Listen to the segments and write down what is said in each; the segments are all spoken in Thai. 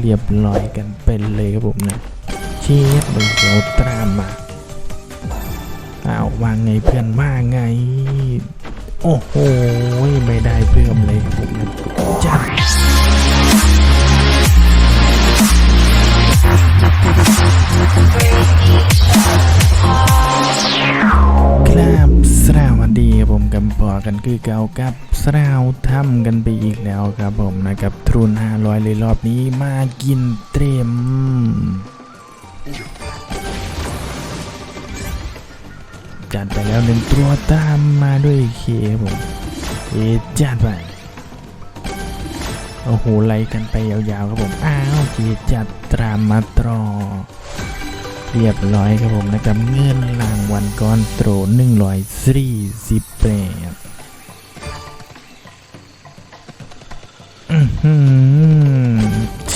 เรียบร้อยกันเป็นเลยครับผมนะเชียบเบอร์เขียวตามมาอ้าวว่าไงเพื่อนว่าไง โอ้โหไม่ได้เพิ่มเลยครับผมนะจัด ผมกำปอกันคือเก่ากับสราวทำกันไปอีกแล้วครับผมนะครับทรุน500เลยรอบนี้มากินเตรียมจัดไปแล้วหนึ่งตัวตามมาด้วยเคผมเอจัดไปโอ้โหไล่กันไปยาวๆครับผม อ้าวเคจัดตามมาตรอ เรียบร้อยครับผมนะครับเงินรางวัลก้อนโตรหนึ่งร้อยสี่สิบแปดอือหือเช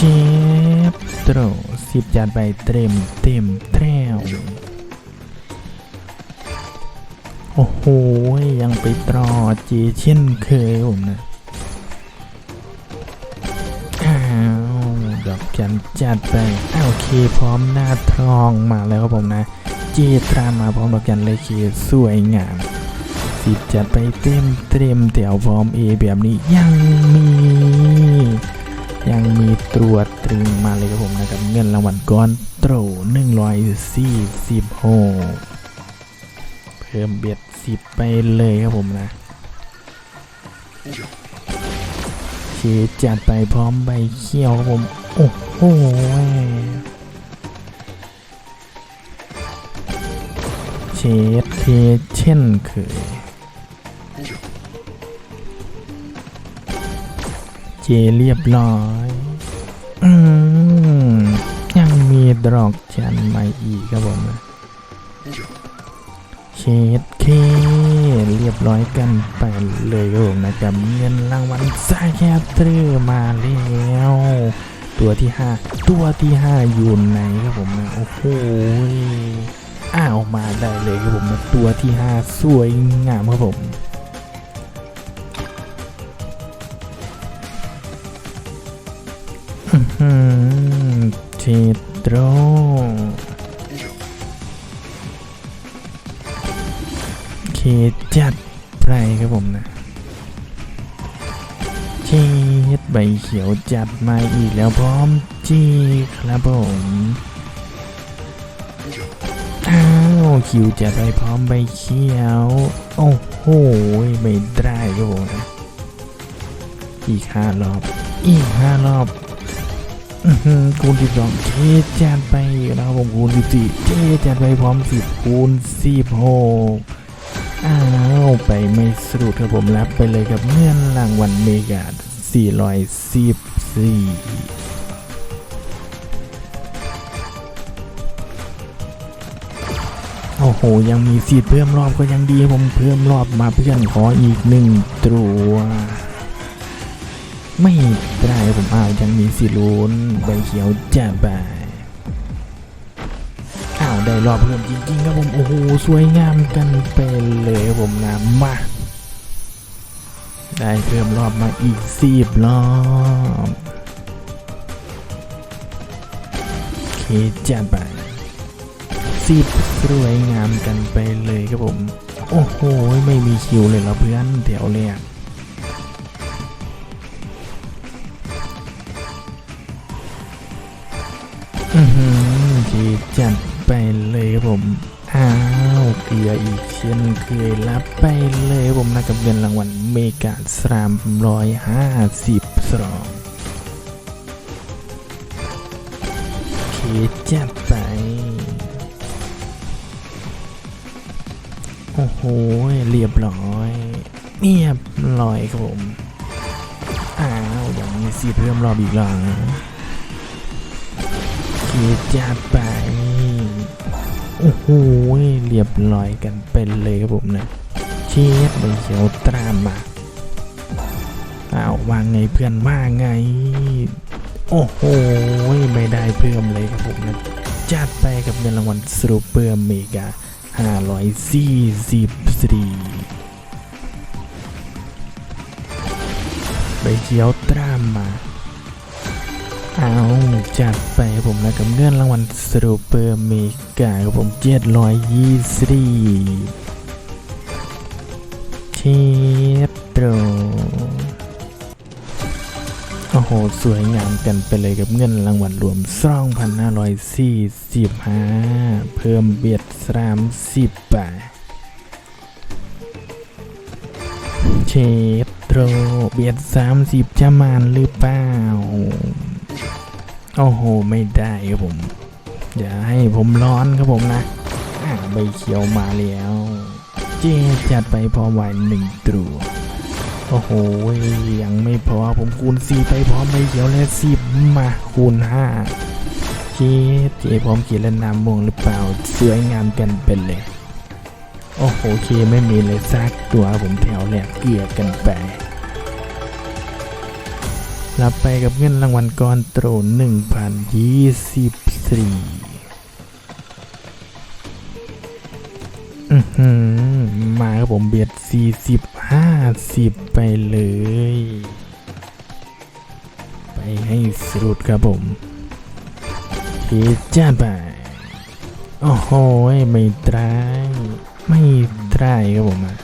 ฟโตรสิบจานไปเต็มเต็มแทวโอ้โห ยังไปตรอเจเช่นเคยผมนะ กจันจัดไปโอเคพร้อมหน้าทองมาแล้วครับผมนะเจตรามาพร้อมดอกจันเลยเคสวยงามสิบจัดไปเต็มเต็มแถวพร้อมเอแบบนี้ยังมียังมีตรวจตรึงมาเลยครับผมนะครับเงินรางวัลก้อนโตรหนึ่งร้อยสี่สิบหกเพิ่มเบียดสิบไปเลยครับผมนะเชจัดไปพร้อมใบเขียวครับผม โอ้โหเชดเทเช่นเคยเจเรียบร้อยอืมยังมีดอกจันมาอีกครับผมเชดเคเรียบร้อยกันไปเลยครับผมนะครับเงินรางวัลซาแคปเตอร์มาแล้ว ตัวที่ 5 ตัวที่ 5 อยู่ไหนครับผมนะโอ้โหอ้าวมาได้เลยครับผมนะตัวที่ 5 สวยงามครับผมเทโตรเคจัดไปครับผมนะเชดใบเขียวจัดมาอีกแล้วพร้อมจีครับผมอ้าวคิวจัดไปพร้อมใบเขียว โอ้โหไม่ได้ครับผมนะอีกห้ารอบ อีกห้ารอบคูณสิบสองเคจัดไปอีกแล้วครับผมคูณสิบสี่เคจัดไปพร้อมสิบคูณสิบหกอ้าวไปไม่สรุดครับผมรับไปเลยกับเงื่อนรางวัลเมกา 414โอ้โห ยังมีสีเพิ่มรอบก็ยังดีผมเพิ่มรอบมาเพื่อนขออีกหนึ่งตัว ไม่ได้ผมอ้าวยังมีสีลุ้นใบเขียวจะไปอ้าวได้รอบเพิ่มจริงๆครับผม โอ้โห สวยงามกันไปเลยผมนะมา ได้เพิ่มรอบมาอีกสิบรอบโอเคจัดไปสิบสวยงามกันไปเลยครับผม โอ้โห ไม่มีคิวเลยเหรอเพื่อนแถวแรกอือหือดีจัดไปเลยครับผม อ้าวเกลืออีกเช่นเคยรับไปเลยผมนะกับเงินรางวัลเมกาสามร้อยห้าสิบสองเคจัดไป โอ้โห เรียบร้อย เรียบร้อยครับผม อ้าวยังมีสิเพิ่มรอบอีกหรอเคจัดไป อ้โหเรียบร้อยกันเป็นเลยครับผมนะเชฟใบเขียวตรามมาอ้าวว่าไงเพื่อนว่าไง โอ้โหไม่ได้เพิ่มเลยครับผมนะจัดไปกับเงินรางวัลซูเปอร์เมกา544ใบเขียวตรามมา เอาจัดไปครับผมนะกับเงื่อนรางวัลสรูเปอร์เมกาครับผมเจ็ดร้อยยี่สิบเชฟโตรโอ้โห สวยงามกันไปเลยกับเงินรางวัลรวม2,545 เพิ่มเบียด30บาทเชฟโตรเบียด30จะมานหรือเปล่า โอ้โห ไม่ได้ครับผม อย่าให้ผมร้อนครับผมนะใบเขียวมาแล้ว เจจัดไปพอไหวหนึ่งตรูโอ้โห ยังไม่พอผมคูณสี่ไปพร้อมใบเขียวและสิบมาคูณห้าเจเจพร้อมเขียนและนามวงหรือเปล่า สวยงามกันเป็นเลย โอ้โหเคไม่มีเลยซักตัวผมแถวแหลกเกลือกันไป รับไปกับเงินรางวัลก้อนโตรหนึ่งพันยี่สิบสี่อือมาครับผมเบียดสี่สิบห้าสิบไปเลย ไปให้สุดครับผมเฮจ้าไปโอ้โหไม่ตราย ไม่ตรายครับผมอะ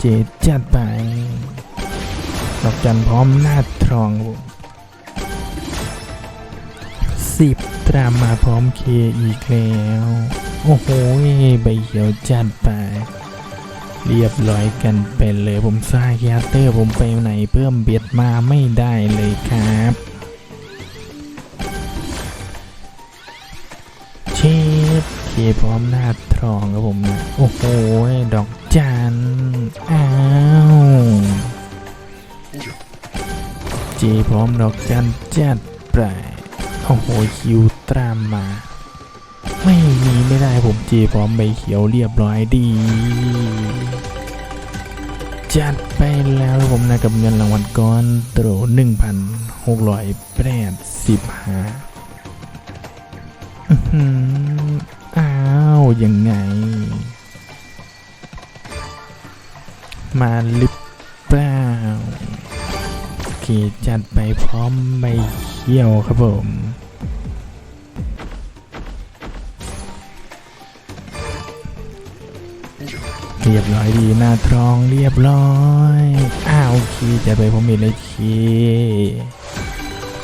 เจ็ดจัดไปดอกจันพร้อมหน้าทรองสิบตรามมาพร้อมเคอีกแล้ว โอ้โหใบเขียวจัดไป เรียบร้อยกันไปเลยผมซ่าแคสเตอร์ผมไปไหนเพิ่มเบียดมาไม่ได้เลยครับเชฟเคพร้อมหน้าทรองครับผมนะโอ้โหดอก จันอ้าวเจพร้อมดอกจันจัดไปโอ้โหคิวตามมา ไม่มีไม่ได้ผมเจพร้อมใบเขียวเรียบร้อยดี จัดไปแล้วผมนะกับเงินรางวัลก้อนโตรหนึ่งพันหกร้อยแปดสิบห้าอื้อหืออ้าวยังไง มาหรือเปล่าโอเคจัดไปพร้อมใบเขียวครับผมเรียบร้อยดีหน้าทรองเรียบร้อยอ้าวโอเคจัดไปผมมีเลยเค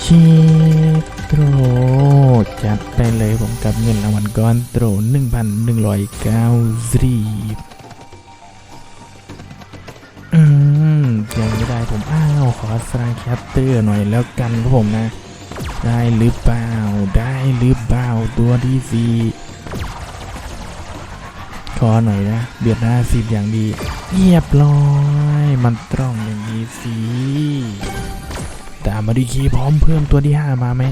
ชีโตรจัดไปเลยผมกับเงินรางวัลก้อนโตร1,109ซีอื ยังไม่ได้ผมอ้าวขอสร้างแคปเตอร์หน่อยแล้วกันครับผมนะ ได้หรือเปล่า ได้หรือเปล่าตัวที่สี่ขอหน่อยนะเบียดหน้าสิบอย่างดีเรียบร้อย มันตรงอย่างนี้สิตามมาดีคีพร้อมเพิ่มตัวที่5มาไหม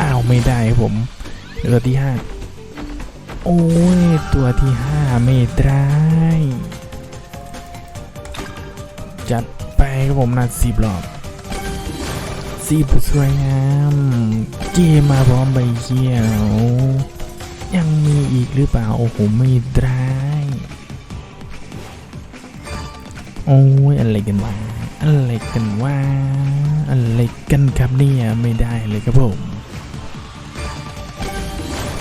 อ้าวไม่ได้ผมตัวที่5โอ้ยตัวที่5ไม่ได้จัด ไปครับผมนะสิบรอบสิบสวยงามเกมมาพร้อมใบเขียว ยังมีอีกหรือเปล่า โอ้โห ไม่ได้โอ้ยอะไรกันวะอะไรกันวะอะไรกันครับเนี่ย ไม่ได้เลยครับผม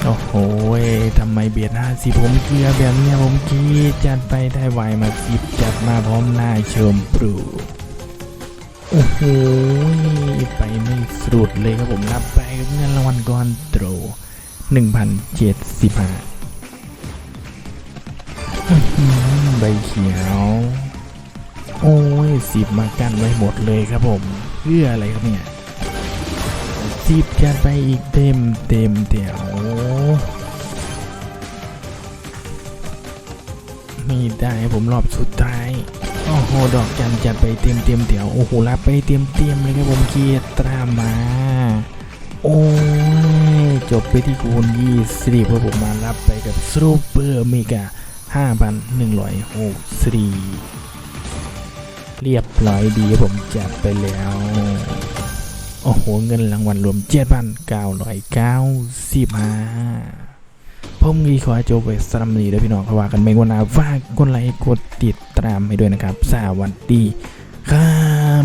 โอ้โหทำไมเบียดห้าสิผมเกลือแบบเนี้ยผมกีดจัดไปได้ไวมาสิบจัดมาพร้อมหน้าเชิมปลูโอ้โหไปไม่สุดเลยครับผมรับไปกับเงินรางวัลก้อนโตรหนึ่งพันเจ็ดสิบห้าใบเขียว โอ้ยสิบมากั้นไว้หมดเลยครับผมเพื่ออะไรครับเนี่ย สิบจัดไปอีกเต็มเต็มเดี๋ยวไม่ได้ผมรอบสุดท้ายโอ้โหดอกจันจัดไปเต็มเต็มเดี๋ยวโอ้โหรับไปเต็มเต็มเลยครับผมเกียร์ตามา โอ้ยจบไปที่คูณยี่สิบครับผมมารับไปกับซูเปอร์เมกาห้าพันหนึ่งร้อยหกสี่เรียบร้อยดีผมจัดไปแล้ว โอ้โห เงินรางวัลรวม7,995ผมกีขอจบไว้สำหรับวันนี้เด้อพี่น้องเขาว่ากันเมงวันหนาฝากกดไลค์กดติดตามให้ด้วยนะครับ สวัสดีครับ